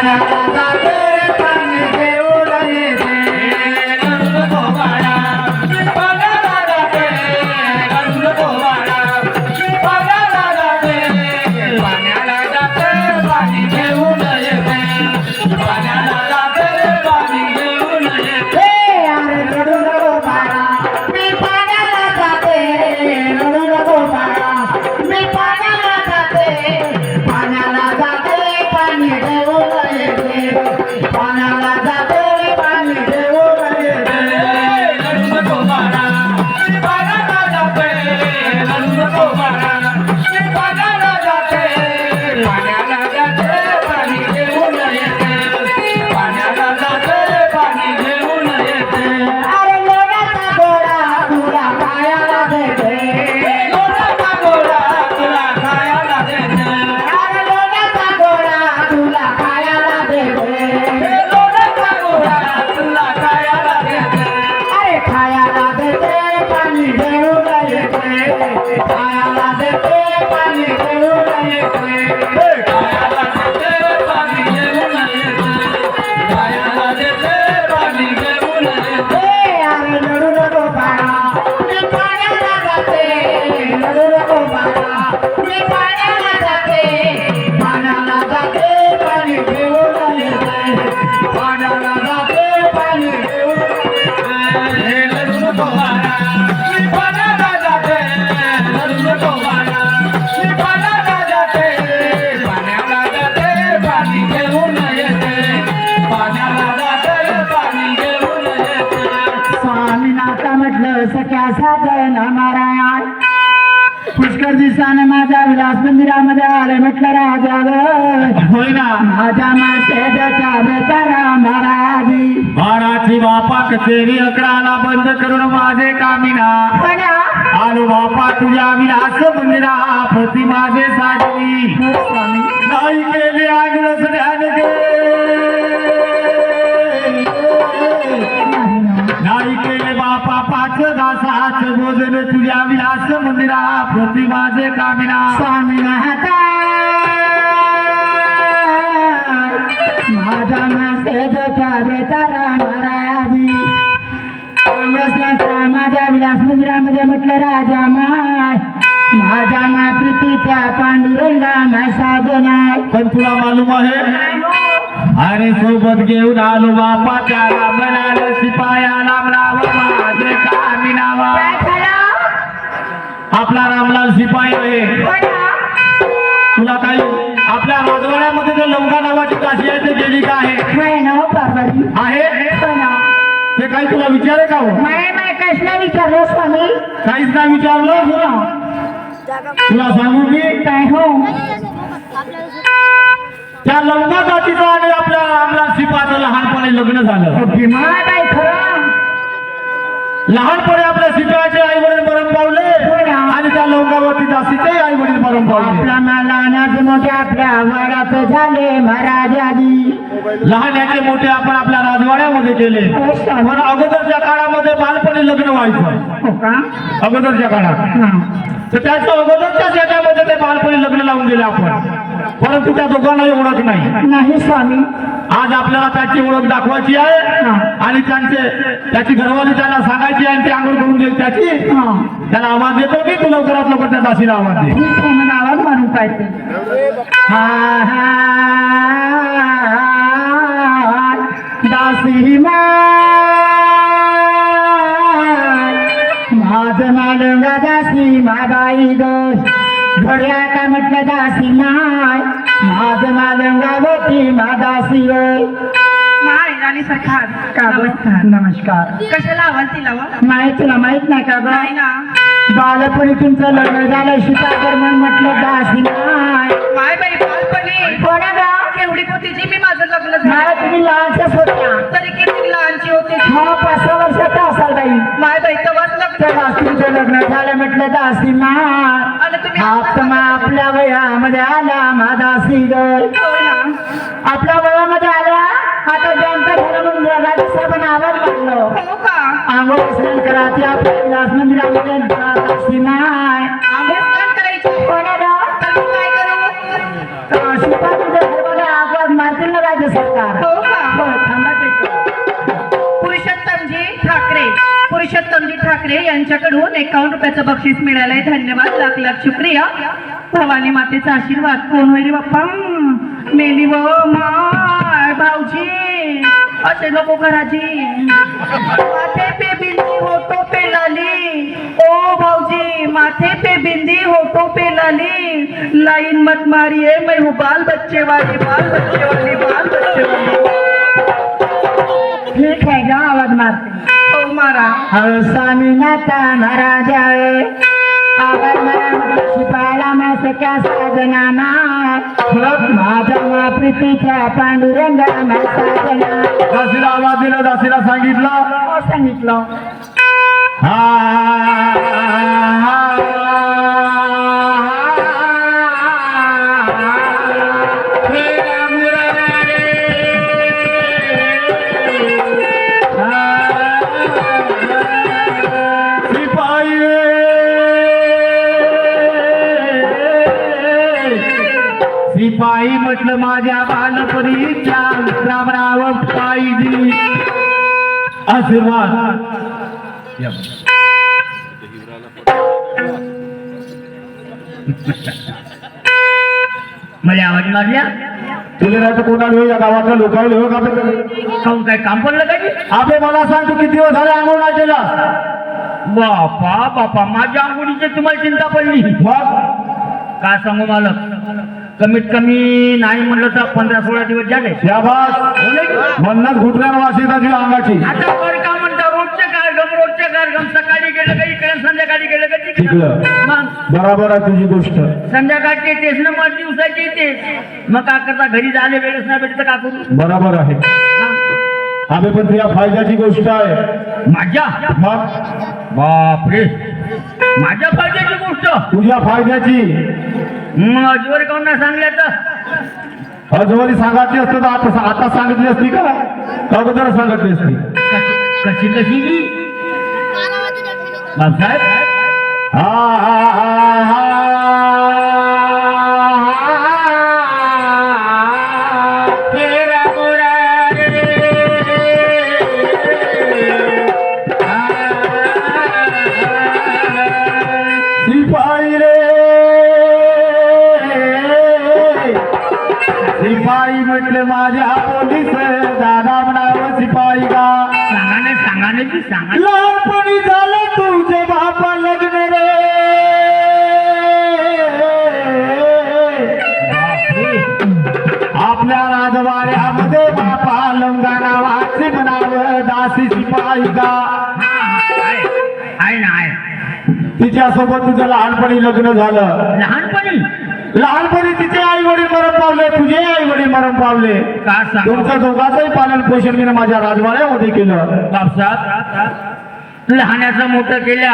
Música Narayan. Pushkar दिवसाने माझ्या विलास मंदिरामध्ये आले म्हटलं राजा होय ना. माझ्या बेतारा महाराजी बाराची बापा कचेरी अकराला बंद करून माझे कामिना. आलो बापा तुझ्या विलास मंदिरा प्रति माझे स्वामी नाही केले आग्रस ध्यान गे. नाही केले बापा पाच भोजन तुझ्या विलास मंदिरा प्रति माझे कामिना महाराजी काँग्रेसला माझ्या विलास मंदिरामध्ये म्हटलं राजा माय माझ्या माय प्रीतीच्या पांडुरंगा माय साजनाय पण तुला मालूम आहे? अरे सोबत घेऊन आलो बापा त्याला म्हणाल शिपायाला राम माझे कामिनावा आपला रामलाल शिपाई आहे. तुला काही आपल्या राजवाड्यामध्ये जे लवंगा नावाची काशी आहे ते गेली का आहे काय पार्वती आहे? हो ते काही तुला विचारे का हो? विचारलं स्वामी? काहीच नाही विचारलं? हो तुला सांगू मी? काय हो? त्या लवंगा जातीचं आणि आपल्या रामलाल शिपाचं लहानपणी लग्न झालं. काय लहानपणी आपल्या शिपायाचे आई वडील मरण पावले आणि त्या लवंगावरती जातीचे आई वडील मरण पावले आपला लहानाचे मोठे आपल्या वडात झाले महाराज आधी. लहानाचे मोठे आपण आपल्या राजवाड्यामध्ये केले. पण अगोदरच्या काळामध्ये बालपणी लग्न व्हायचं. हो अगोदरच्या काळात. तर त्याच्या अगोदरच्याच याच्यामध्ये ते बालपणी लग्न लावून दिले आपण. परंतु त्या दोघांनाही ओळख नाही नाही स्वामी आज आपल्याला त्याची ओळख दाखवायची आहे हा. आणि त्यांचे त्याची घरवाली त्यांना सांगायची आहे आणि ती आंघोळ करून देईल त्याची हा. त्याला आवाज देतो की तू लवकरात लवकर त्या दासीला आवाज दे ठीक आहे मला आवाज मारून पाहिजे हा हा दासी माझ मालंगा दासी माबाई ग घड्या का म्हटलं दासी माय? माझ मालंगा होती मा दासी ग माय राणी सरकार का ग? नमस्कार. कशाला आवाज दिला माहीत तुला माहीत नाही का नाही ना. बालपणी तुमचं लग्न झालं सीताकर म्हटलं दासी माय. माय बाई बालपणी. कोणा गा केवढी होती जी मी माझं नाही तुम्ही लहानशाच होत्या तरी किती लहानची होती. हा पाच सहा वर्षाचा असाल बाई. माय बाई तेव्हाच लग्न दासीचं लग्न झालं म्हटलं दासी मा आणि तुम्ही आत्मा आपल्या वयामध्ये आला मा दासी ग हो ना? आपल्या वयामध्ये आल्या आता ज्यांचं झालं म्हणून राजसाहेबांना आवाज मारलो. हो का? आंघोळ स्नान करा ते आपल्या विलास मंदिरामध्ये करा, दासी माय. स्नान करायची. कोणाला ठाकरे यांच्याकडून एकावन्न रुपयाचं बक्षीस मिळालंय. धन्यवाद. लाख लाख शुक्रिया. भवानी मातेचा आशीर्वाद. कोण होईल बाप्पा? मेली व माय भाऊजी. असे नको कराजी माथे पे बिंदी होतो पे लाली. ओ भाऊजी माथे पे बिंदी होतो पे लाली. लाइन मत मारिए मैं हूँ बाल बच्चे वाली बाल बच्चे वाली बाल बच्चे वाली. ठीक आहे ग आवाज मारते हो। मारा। अहो स्वामीनाथा महाराज आहे आगर मला शिपायला मा सख्या साधना माय माझ्या मा प्रीतीच्या पांडुरंगा मा साधना दासीला आवाज दिला दासीला सांगितलं। हो सांगितलं हा। सिपाही म्हटलं माझ्या बालपणीच्या रामराव पाहिजे आशीर्वाद. मला आवाज मारल्या तुला नाही तर कोणाला या गावातल्या लोकांना हो का काहून काय काम पडलं का जी? अबे मला सांग तू किती दिवस झाले आंघोळ नाही केला? बापा बापा माझ्या आंघोळीची तुम्हाला चिंता पडली. काय सांगू मला कमीत कमी नाही म्हणलं तर पंधरा सोळा दिवस झाले. शाबास घुटण्यावर वास येतात तुझ्या अंगाची. आता वर का म्हणता? रोजचे कार्यक्रम रोजचे कार्यक्रम. सकाळी गेलं का इकडे संध्याकाळी गेलं का तिकडे. मग? बराबर आहे तुझी गोष्ट. संध्याकाळची येतेस ना मग दिवसाची येतेस मग का करता घरी झाले वेळेस नाही भेटत का करू? बराबर आहे. हा? अबे पण तुझ्या फायद्याची गोष्ट आहे. माझ्या? मग? बापरे. माझ्या पाहिजेची गोष्ट? तुझ्या फायद्याची. अजवर काऊन नाही सांगल्या तर अजवरी सांगायची असतं तर आता आता सांगितली असती का? अगोदर सांगितली असती. कशी कशी बापसाहेब हा हा हा हा. लंगाना वाचे म्हणावं दासी शिपाई का आहे ना आहे. तिच्यासोबत तुझं लहानपणी लग्न झालं. लहानपणी? लहानपणी तिचे आई वडील मरण पावले तुझे आई वडील मरण पावले. का सांग? तुमचं दोघांचंही पालन पोषण मी माझ्या राजवाड्यामध्ये केलं. बापसाहेब लहानाचं मोठं केल्या.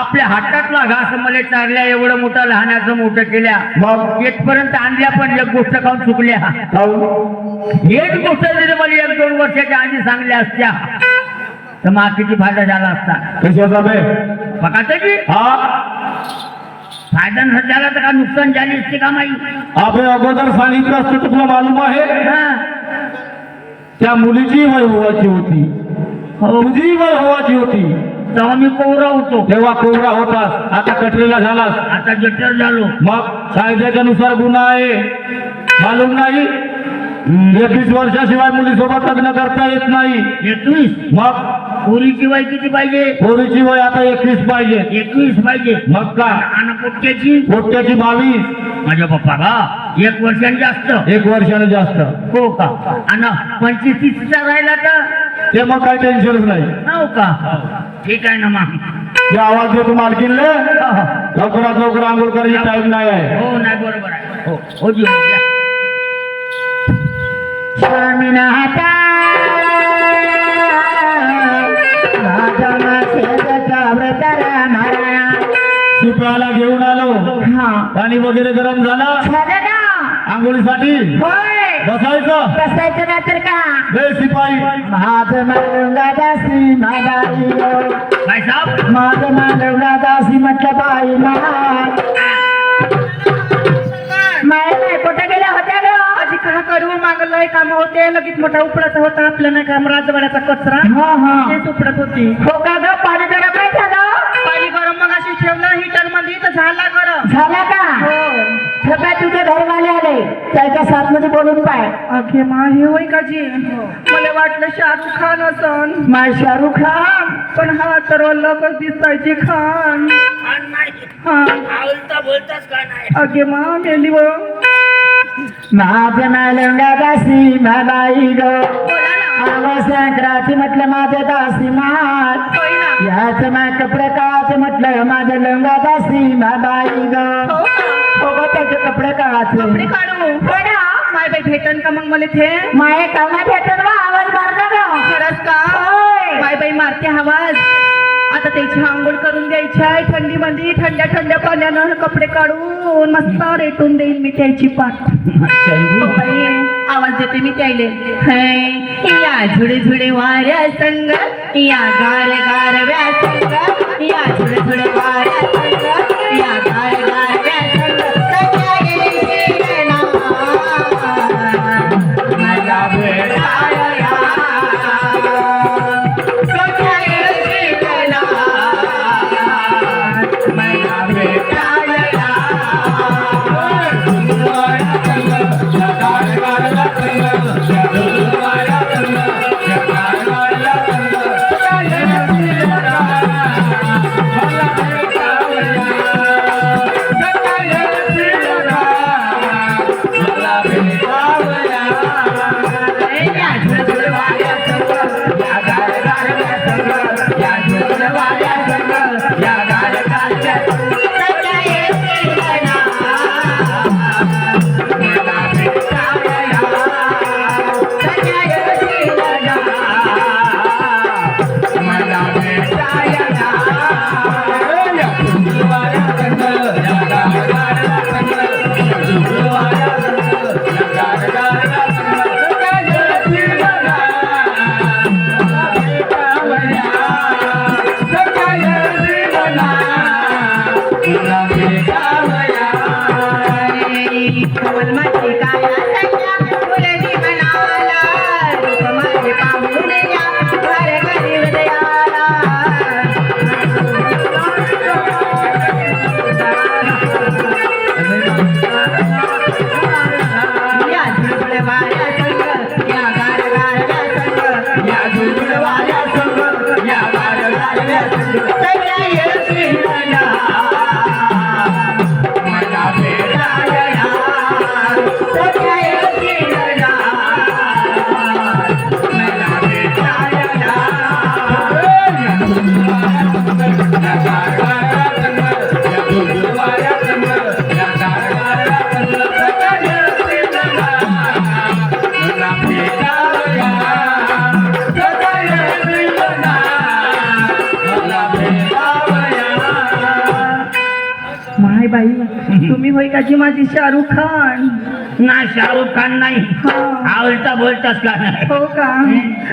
आपल्या हातातला घास मला चारल्या एवढं मोठं लहानाचं मोठं केल्या. मग? येतपर्यंत आणल्या पण एक गोष्ट खाऊन चुकल्या. एक गोष्ट जरी मला एक दोन वर्षाच्या आधी सांगल्या असत्या तर मातीची फायदा झाला असता? कशाचा हा? फायदा न झाला तर का नुकसान झाली असते का माई? अबे अगोदर सांगितलं असतं तुला मालूम आहे. त्या मुलीची वय होवाची होती. हो. तुझी वय होवाची होती. तेव्हा मी कोवरा होतो. तेव्हा कोबरा होतास. आता कटलेला झालास. आता जटर झालो. मग कायद्याच्या नुसार गुन्हा आहे. मालूम नाही. एकवीस वर्षाशिवाय मुलीसोबत लग्न करता येत नाही. एकवीस? मग? पोरीची वय किती पाहिजे? पोरीची वय आता एकवीस पाहिजे. एकवीस पाहिजे. मग का? आणि पोटक्याची पोट्याची बावीस. माझ्या पप्पा का एक वर्षांनी जास्त. एक वर्षाने जास्त. हो का? आणि पंचवीस तीसचा राहिला तर? ते मग काही टेन्शनच नाही. हो का? ठीक आहे ना मग. ते आवाज देतो मालकीनले. लवकरात लवकर आंघोळ करायची टाइम नाही आहे. हो नाही बरोबर आहे. हो हो जी हो. स्वामीनाथा घेऊन आलो. हा. पाणी वगैरे गरम झालं. झालं ना? आंघोळीसाठी. बसायचं. बसायचं ना तर का? बे शिपाई माझं मालुंगा दासी माबाई काय साहेब. माझं मालुंगा दासी म्हटलं बाई माय माय नाही कुठे गेल्या होत्या ग? आजी का करू मागलंय काम होते? लगेच मोठा उपडाचा होता. आपल्या नाही काम राजवाड्याचा कचरा? हा हा. तेच उपडत होती. हो का ग? साथमध्ये बोलून पाय. अखे मा हे होय का जी? मला वाटलं शाहरुख खान असन. माय शाहरुख खान? पण हा तर लगच दिसायचे खान. हा. बोलताच का नाही? अगे मा मेली व. माझं दासी ग. ना. आवा संक्रांती म्हटलं माझं दासी ना. याच माय कपडे काच म्हटलं माझं लंगा दासी माबाई ग. हो? हो ग त्याचे कपडे काचे कपडे काढू. बाई भेटन का मग मला ते माये कामा भेटन बा आवाज मारला ग. खरंच का. माय बाई मारते आवाज. आता त्याची आंघोळ करून द्यायची आहे थंडी मध्ये थंड्या थंड्या पाण्यानं कपडे काढून मस्त रेटून देईन मी त्याची पाठ. हो बाई, आवाज देते मी त्याले. है, या झुडे झुडे वाऱ्या संग या गार गारव्या संग या झुडे झुडे वाऱ्या संग या bye. जी माझी शाहरुख खान. ना शाहरुख खान नाही. आवडता बोलताच का नाही. हो का?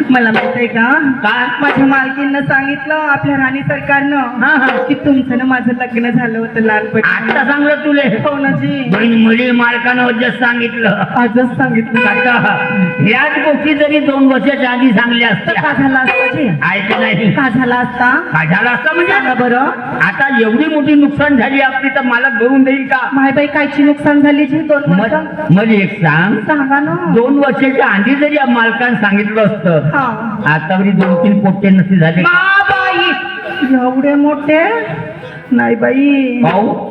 मला माहीत आहे का? का? माझ्या मालकीनं सांगितलं आपल्या राणी सरकारनं हा हा. की तुमचं ना माझं लग्न झालं होतं लहानपणी आता सांगलं तुले. हो ना जी. बहीण मुली मालकानं वजह सांगितलं. आजच सांगितलं. आता ह्याच गोष्टी जरी दोन वर्षाच्या आधी सांगल्या तर का झाला असता जी? ऐक नाही का झाला असता? का झालं असतं म्हणजे? सांगा बरं. आता एवढी मोठी नुकसान झाली आपली तर मला भरून देईल का? माय बाई कायची नुकसान झाली जी दोन वर्ष. मला एक सांग. सांगा ना. दोन वर्षाच्या आधी जरी या मालकानं सांगितलं असतं हा. आतावरी दोन तीन पोट्टे नसते झाले. मा बाई एवढे मोठे? नाही बाई.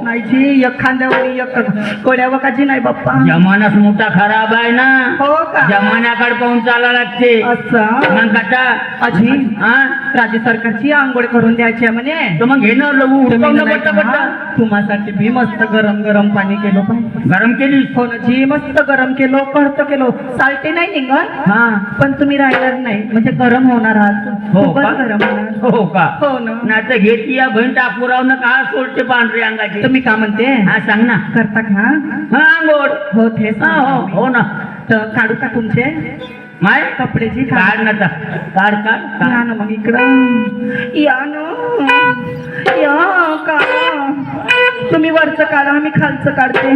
नाही जी एक एक कोड्यावकाची नाही बाप्पा. जमानाच मोठा खराब आहे ना. हो का? जमान्याकडे पाहून चाला लागते. असं? मग कसा अजी हा? राज्य सरकारची आंघोळ करून द्यायची आहे म्हणे. तर मग घेणं लवू तुम्ही उठवणं नाही पट्टा का? पट्टा तुम्हासाठी मी मस्त गरम गरम पाणी केलो पाहिजे गरम केली हो ना जी मस्त गरम केलो कळत केलो. सालटे नाही निघत. हा. पण तुम्ही राहणार नाही. म्हणजे गरम होणार आहात हो खूपच का? गरम होणार. हो का? हो ना. नाही तर घेती या बहीण टापुरावनं का सोडते पांढरी अंगाची? तुम्ही का म्हणते? हा सांग ना. करता का? हा अंगोड हो ते हा हो हो ना. तर काढू का तुमचे? माय? कपडेची काढ ना आता. काढ काढ या ना मग इकडं. या ना. या का? तुम्ही वरचं काढा मी खालचं काढते.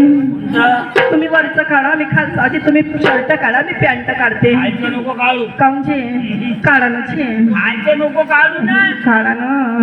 तुम्ही वरचं काढा मी खालचं. आधी तुम्ही शर्ट काढा मी पॅन्ट काढते. नको काढू. काढा नको काढू ना. काढा ना.